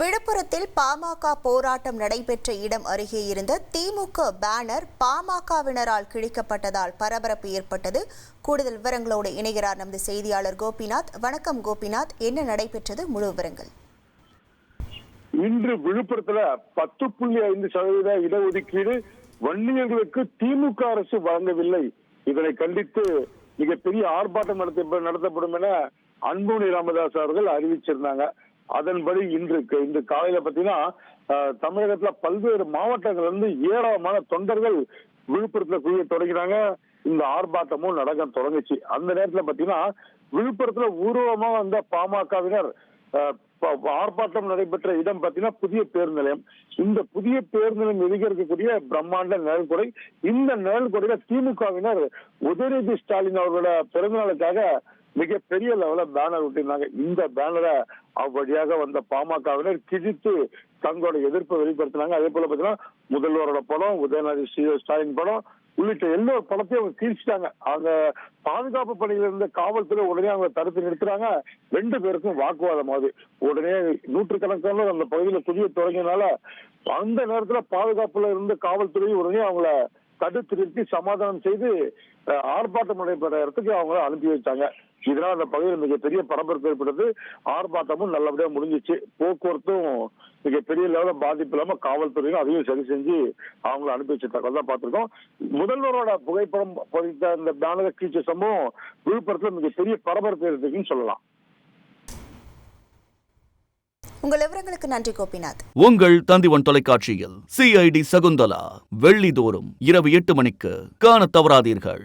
விழுப்புரத்தில் பாமக போராட்டம் நடைபெற்ற இடம் அருகே இருந்த திமுக பேனர் பாமகவினரால் கிழிக்கப்பட்டதால் பரபரப்பு ஏற்பட்டது. கூடுதல் விவரங்களோடு இணைகிறார் நமது செய்தியாளர் கோபிநாத். வணக்கம் கோபிநாத். என்ன நடைபெற்றது? முழு விவரங்கள். இன்று விழுப்புரத்துல பத்து புள்ளி ஐந்து சதவீத இடஒதுக்கீடு வன்னியர்களுக்கு திமுக அரசு வழங்கவில்லை. இதனை கண்டித்து மிகப்பெரிய ஆர்ப்பாட்டம் நடத்த நடத்தப்படும் என அன்புமணி ராமதாஸ் அவர்கள் அறிவிச்சிருந்தாங்க. அதன்படி இன்று இன்று காலையில பாத்தீங்கன்னா தமிழகத்துல பல்வேறு மாவட்டங்கள்ல இருந்து ஏராளமான தொண்டர்கள் விழுப்புரத்துல குவிய தொடங்கினாங்க. இந்த ஆர்ப்பாட்டமும் நடக்க தொடங்குச்சு. அந்த நேரத்துல பாத்தீங்கன்னா விழுப்புரத்துல ஊர்வலமா வந்த பாமகவினர் ஆர்ப்பாட்டம் நடைபெற்ற இடம் பாத்தீங்கன்னா புதிய பேருந்து நிலையம். இந்த புதிய பேருந்து நிலையம் எதிர்க்க இருக்கக்கூடிய பிரம்மாண்ட நிழல்குடை இந்த நிழல்குடையில திமுகவினர் உதயநிதி ஸ்டாலின் அவர்களோட பிறந்தநாளுக்காக மிகப்பெரிய லெவல பேனர் ஒட்டிருந்தாங்க இந்த பேனரை அவ்வழியாக வந்த பாமகவினர் கிழித்து தங்களோட எதிர்ப்பை வெளிப்படுத்தினாங்க. அதே போல பாத்தீங்கன்னா முதல்வரோட படம் உதயநிதி ஸ்ரீ- ஸ்டாலின் படம் உள்ளிட்ட எல்லா படத்தையும் அவங்க கிழிச்சிட்டாங்க. அவங்க பாதுகாப்பு பணியில் இருந்த காவல்துறை உடனே அவங்க தடுத்து நிறுத்துறாங்க. ரெண்டு பேருக்கும் வாக்குவாதம் ஆகுது. உடனே நூற்றுக்கணக்கான அந்த பகுதியில குடிய தொடங்கினால அந்த நேரத்துல பாதுகாப்புல இருந்த காவல்துறை உடனே அவங்கள தடுத்து நிறுத்தி சமாதானம் செய்து ஆர்ப்பாட்டம் நடைபெற இடத்துக்கு அவங்கள அனுப்பி வச்சாங்க. இதனால அந்த பகுதியில் மிகப்பெரிய பரபரப்பு ஏற்பட்டது. ஆர்ப்பாட்டமும் நல்லபடியா முடிஞ்சிச்சு. போக்குவரத்தும் மிகப்பெரிய லெவலில் பாதிப்பு இல்லாம காவல்துறையும் அதையும் சரி செஞ்சு அவங்கள அனுப்பி வச்ச தகவல் தான் பார்த்திருக்கோம். முதல்வரோட புகைப்படம் பதித்த அந்த பேனரை கீழ்ச்ச சம்பவம் விழுப்புரத்துல மிகப்பெரிய பரபரப்பு ஏற்பட்டுன்னு சொல்லலாம். உங்கள் விவரங்களுக்கு நன்றி கோபிநாத். உங்கள் தந்திவன் தொலைக்காட்சியில் சிஐடி சகுந்தலா வெள்ளிதோறும் இரவு எட்டு மணிக்கு காணத் தவறாதீர்கள்.